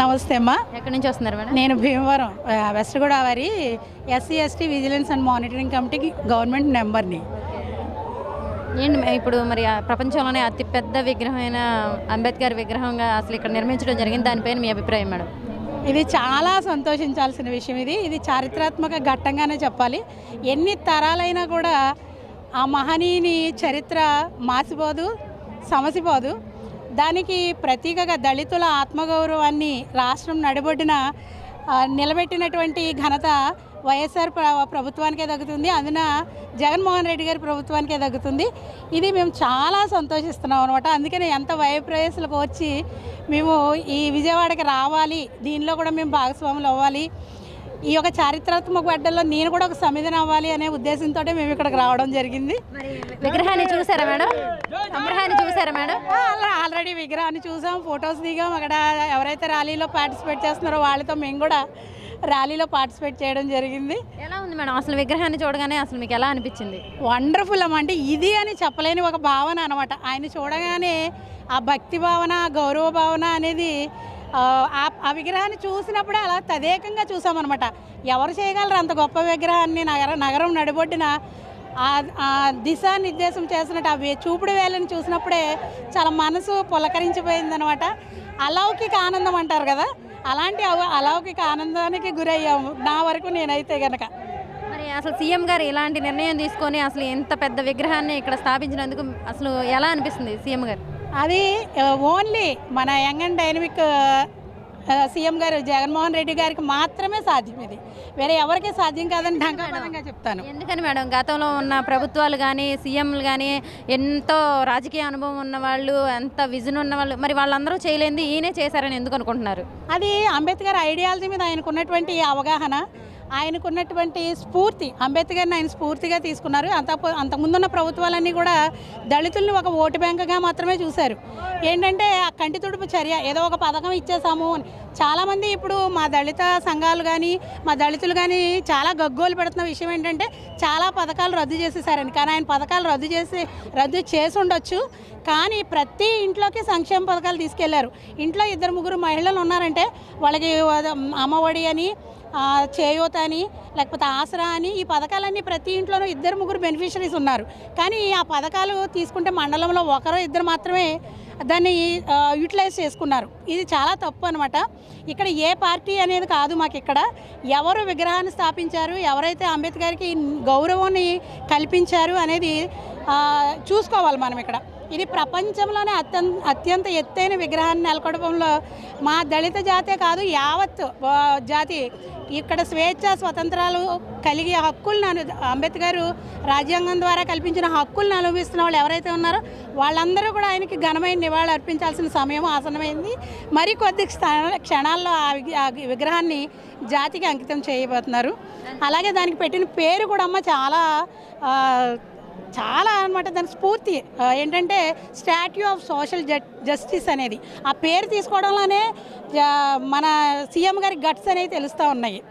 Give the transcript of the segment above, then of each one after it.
నమస్తే అమ్మా. ఎక్కడి నుంచి వస్తున్నారు మేడం? నేను Bhimavaram west Godavari SC ST vigilance and monitoring కమిటీకి గవర్నమెంట్ మెంబర్ని. ఏంటి ఇప్పుడు మరి ప్రపంచంలోనే అతి పెద్ద విగ్రహమైన అంబేద్కర్ విగ్రహంగా అసలు ఇక్కడ నిర్మించడం జరిగింది. దానిపైన మీ అభిప్రాయం మేడం? ఇది చాలా సంతోషించాల్సిన విషయం ఇది. ఇది చారిత్రాత్మక ఘట్టంగానే చెప్పాలి. ఎన్ని తరాలైనా కూడా ఆ మహనీయుని చరిత్ర మాసిపోదు సమసిపోదు. దానికి ప్రతీకగా దళితుల ఆత్మగౌరవాన్ని రాష్ట్రం నడిబొడ్డిన నిలబెట్టినటువంటి ఘనత వైఎస్ఆర్ ప్రభుత్వానికే దక్కుతుంది అందున జగన్మోహన్ రెడ్డి గారి ప్రభుత్వానికే దక్కుతుంది ఇది మేము చాలా సంతోషిస్తున్నాం అనమాట అందుకనే ఎంత వయప్రవేశాలకు వచ్చి మేము ఈ విజయవాడకి రావాలి దీనిలో కూడా మేము భాగస్వాములు అవ్వాలి. ఈ యొక్క చారిత్రాత్మక గడ్డల్లో నేను కూడా ఒక సమిధన అవ్వాలి అనే ఉద్దేశంతో మేము ఇక్కడికి రావడం జరిగింది. విగ్రహాన్ని చూసారా మేడం? చూసారా మేడం? ఆల్రె- ఆల్రెడీ విగ్రహాన్ని చూసాం ఫొటోస్ దిగాం. అక్కడ ఎవరైతే ర్యాలీలో పార్టిసిపేట్ చేస్తున్నారో వాళ్ళతో మేము కూడా ర్యాలీలో పార్టిసిపేట్ చేయడం జరిగింది. ఎలా ఉంది మేడం? అసలు విగ్రహాన్ని చూడగానే అసలు మీకు ఎలా అనిపించింది? వండర్ఫుల్ అమ్మ. అంటే ఇది అని చెప్పలేని ఒక భావన అనమాట. ఆయన చూడగానే ఆ భక్తి భావన గౌరవ భావన అనేది ఆ, ఆ- విగ్రహాన్ని చూసినప్పుడే అలా తదేకంగా చూసామన్నమాట. ఎవరు చేయగలరు అంత గొప్ప విగ్రహాన్ని నగర నగరం నడిబొడ్డిన? ఆ ఆ దిశానిర్దేశం చేసినట్టు అవి చూపుడు వేలని చూసినప్పుడే చాలా మనసు పులకరించిపోయిందనమాట అలౌకిక ఆనందం అంటారు కదా? అలాంటి అలౌకిక ఆనందానికి గురయ్యాము నా వరకు నేనైతే గనక. మరి అసలు సీఎం గారు ఇలాంటి నిర్ణయం తీసుకొని అసలు ఎంత పెద్ద విగ్రహాన్ని ఇక్కడ స్థాపించినందుకు అసలు ఎలా అనిపిస్తుంది సీఎం గారు? అది ఓన్లీ మన యంగ్ అండ్ డైనమిక్ సీఎం గారు జగన్మోహన్ రెడ్డి గారికి మాత్రమే సాధ్యం ఇది. వేరే ఎవరికి సాధ్యం కాదని ఢంకాపదంగా చెప్తాను. ఎందుకని మేడం? గతంలో ఉన్న ప్రభుత్వాలు కానీ సీఎంలు కానీ ఎంతో రాజకీయ అనుభవం ఉన్న వాళ్ళు ఎంత విజన్ ఉన్న వాళ్ళు మరి వాళ్ళందరూ చేయలేంది ఈయనే చేశారని ఎందుకు అనుకుంటున్నారు? అది అంబేద్కర్ ఐడియాలజీ మీద ఆయనకున్నటువంటి అవగాహన. ఆయనకున్నటువంటి స్ఫూర్తి అంబేద్కర్ని ఆయన స్ఫూర్తిగా తీసుకున్నారు. అంత అంతకుముందున్న ప్రభుత్వాలన్నీ కూడా దళితుల్ని ఒక ఓటు బ్యాంకుగా మాత్రమే చూశారు. ఏంటంటే ఆ కంటి తుడుపు చర్య ఏదో ఒక పథకం ఇచ్చేసాము అని. చాలామంది ఇప్పుడు మా దళిత సంఘాలు కానీ మా దళితులు కానీ చాలా గగ్గోలు పెడుతున్న విషయం ఏంటంటే చాలా పథకాలు రద్దు చేసేసారని కానీ ఆయన పథకాలు రద్దు చేసి రద్దు చేసి ఉండొచ్చు. కానీ ప్రతి ఇంట్లోకి సంక్షేమ పథకాలు తీసుకెళ్ళారు. ఇంట్లో ఇద్దరు ముగ్గురు మహిళలు ఉన్నారంటే వాళ్ళకి అమ్మఒడి అని చేయూత అని లేకపోతే ఆసరా అని ఈ పథకాలన్నీ ప్రతి ఇంట్లోనూ ఇద్దరు ముగ్గురు బెనిఫిషరీస్ ఉన్నారు. కానీ ఆ పథకాలు తీసుకుంటే మండలంలో ఒకరో ఇద్దరు మాత్రమే దాన్ని యూటిలైజ్ చేసుకున్నారు. ఇది చాలా తప్పు అనమాట ఇక్కడ ఏ పార్టీ అనేది కాదు మాకు ఇక్కడ ఎవరు విగ్రహాన్ని స్థాపించారు ఎవరైతే అంబేద్కర్కి గౌరవాన్ని కల్పించారు అనేది చూసుకోవాలి మనం ఇక్కడ ఇది ప్రపంచంలోనే అత్యంత అత్యంత ఎత్తైన విగ్రహాన్ని నెలకొడపంలో మా దళిత జాతే కాదు యావత్ జాతి. ఇక్కడ స్వేచ్ఛ స్వతంత్రాలు కలిగే హక్కులను అను అంబేద్కర్ రాజ్యాంగం ద్వారా కల్పించిన హక్కులను అనుభవిస్తున్న వాళ్ళు ఎవరైతే ఉన్నారో వాళ్ళందరూ కూడా ఆయనకి ఘనమైన నివాళులు అర్పించాల్సిన సమయం ఆసనమైంది మరి కొద్ది క్షణ- క్షణాల్లో ఆ విగ్రహాన్ని జాతికి అంకితం చేయబోతున్నారు. అలాగే దానికి పెట్టిన పేరు కూడా అమ్మ చాలా చాలా అనమాట దాని స్ఫూర్తి. ఏంటంటే స్టాట్యూ ఆఫ్ సోషల్ జస్టిస్ అనేది. ఆ పేరు తీసుకోవడంలోనే మన సీఎం గారి గట్స్ అనేవి తెలుస్తూ ఉన్నాయి.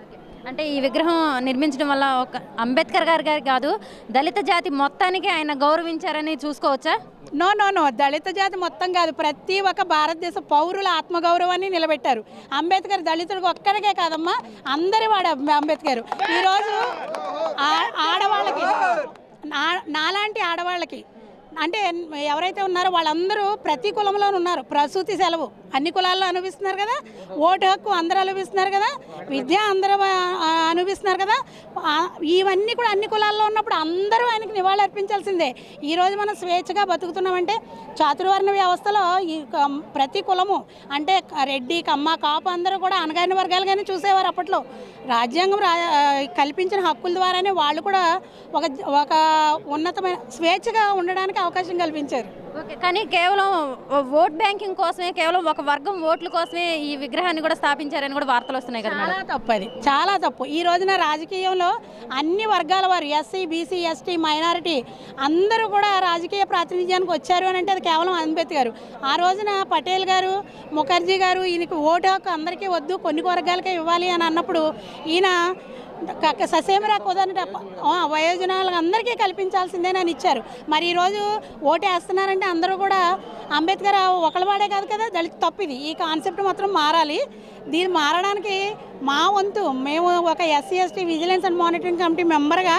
అంటే ఈ విగ్రహం నిర్మించడం వల్ల ఒక అంబేద్కర్ గారి గారి కాదు దళిత జాతి మొత్తానికి ఆయన గౌరవించారని చూసుకోవచ్చా? నో నో నో దళిత జాతి మొత్తం కాదు. ప్రతి ఒక్క భారతదేశ పౌరుల ఆత్మగౌరవాన్ని నిలబెట్టారు. అంబేద్కర్ దళితుడికి ఒక్కడికే కాదమ్మా అందరి వాడు అంబ- అంబేద్కర్. ఈరోజు ఆ- ఆడవాళ్ళకి నా నాలాంటి ఆడవాళ్ళకి అంటే ఎవరైతే ఉన్నారో వాళ్ళందరూ ప్రతి కులంలో ఉన్నారు. ప్రసూతి సెలవు. అన్ని కులాల్లో అనుభవిస్తున్నారు కదా. ఓటు హక్కు అందరూ అనుభవిస్తున్నారు కదా. విద్య అందరూ అనుభవిస్తున్నారు కదా. ఇవన్నీ కూడా అన్ని కులాల్లో ఉన్నప్పుడు అందరూ ఆయనకి నివాళి అర్పించాల్సిందే. ఈరోజు మనం స్వేచ్ఛగా బతుకుతున్నామంటే చాతుర్వర్ణ వ్యవస్థలో ఈ ప్రతి కులము అంటే రెడ్డి కమ్మ కాపు అందరూ కూడా అనగాని వర్గాలుగానే చూసేవారు అప్పట్లో. రాజ్యాంగం రా కల్పించిన హక్కుల ద్వారానే వాళ్ళు కూడా ఒక ఒక ఉన్నతమైన స్వేచ్ఛగా ఉండడానికి అవకాశం కల్పించారు. కానీ కేవలం ఓట్ బ్యాంకింగ్ కోసమే కేవలం ఒక వర్గం ఓట్ల కోసమే ఈ విగ్రహాన్ని కూడా స్థాపించారని కూడా వార్తలు వస్తున్నాయి కదా చాలా తప్పు అది. చాలా తప్పు. ఈ రోజున రాజకీయంలో అన్ని వర్గాల వారు ఎస్సీ బీసీ ఎస్టీ మైనారిటీ అందరూ కూడా రాజకీయ ప్రాతినిధ్యానికి వచ్చారు అని అంటే అది కేవలం అంబేద్కర్ ఆ రోజున పటేల్ గారు ముఖర్జీ గారు ఈయనకి ఓటు హక్కు అందరికీ వద్దు కొన్ని వర్గాలకే ఇవ్వాలి అని అన్నప్పుడు ఈయన ససేమిరా కుదరని వయోజనాలకు అందరికీ కల్పించాల్సిందేనని ఇచ్చారు. మరి ఈరోజు ఓటు వేస్తున్నారంటే అందరూ కూడా అంబేద్కర్ ఒకళ్ళవాడే కాదు కదా దళిత తప్పిది. ఈ కాన్సెప్ట్ మాత్రం మారాలి. దీన్ని మారడానికి మా వంతు మేము ఒక SC ST vigilance and monitoring committee మెంబర్గా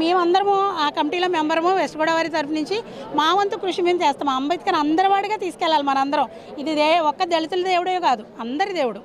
మేమందరము ఆ కమిటీలో మెంబరము వెస్ట్ గోదావరి తరఫు నుంచి మా వంతు కృషి మేము చేస్తాం. అంబేద్కర్ అందరి వాడిగా తీసుకెళ్ళాలి మనందరం. ఇది దే ఒక్క దళితుల దేవుడే కాదు అందరి దేవుడు.